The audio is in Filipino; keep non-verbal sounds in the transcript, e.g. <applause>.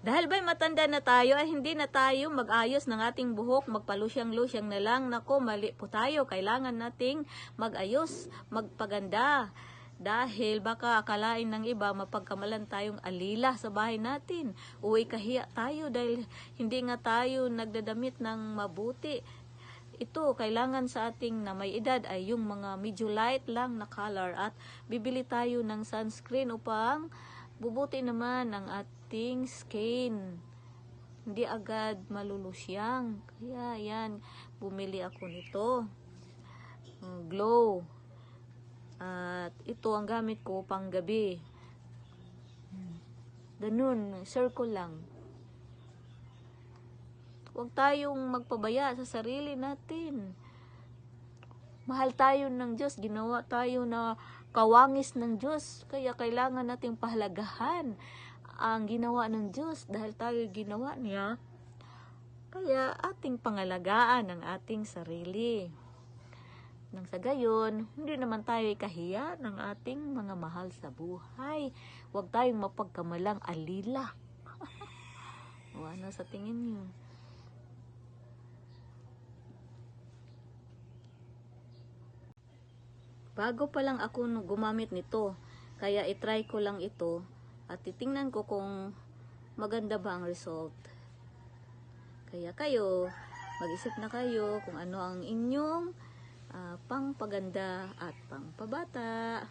Dahil ba'y matanda na tayo ay hindi na tayo mag-ayos ng ating buhok, magpalusyang-lusyang na lang. Nako, mali po tayo. Kailangan nating mag-ayos, magpaganda. Dahil baka akalain ng iba mapagkamalan tayong alila sa bahay natin. Uwi kahiya tayo dahil hindi nga tayo nagdadamit ng mabuti. Ito, kailangan sa ating na may edad ay yung mga medyo light lang na color at bibili tayo ng sunscreen upang bubuti naman ang ating skin. Hindi agad malulusyang. Kaya yan, bumili ako nito. Mm, Glow. At ito ang gamit ko pang gabi. Ganun, circle lang. Huwag tayong magpabaya sa sarili natin. Mahal tayo ng Diyos. Ginawa tayo na kawangis ng Diyos. Kaya kailangan nating pahalagahan ang ginawa ng Diyos dahil tayo ginawa niya. Kaya ating pangalagaan ang ating sarili. Nang sa gayon, hindi naman tayo kahiya ng ating mga mahal sa buhay. Huwag tayong mapagkamalang alila. <laughs> o ano sa tingin niyo? Bago pa lang ako gumamit nito, kaya itry ko lang ito at titingnan ko kung maganda ba ang result. Kaya kayo, mag-isip na kayo kung ano ang inyong ah, pangpaganda at pangpabata.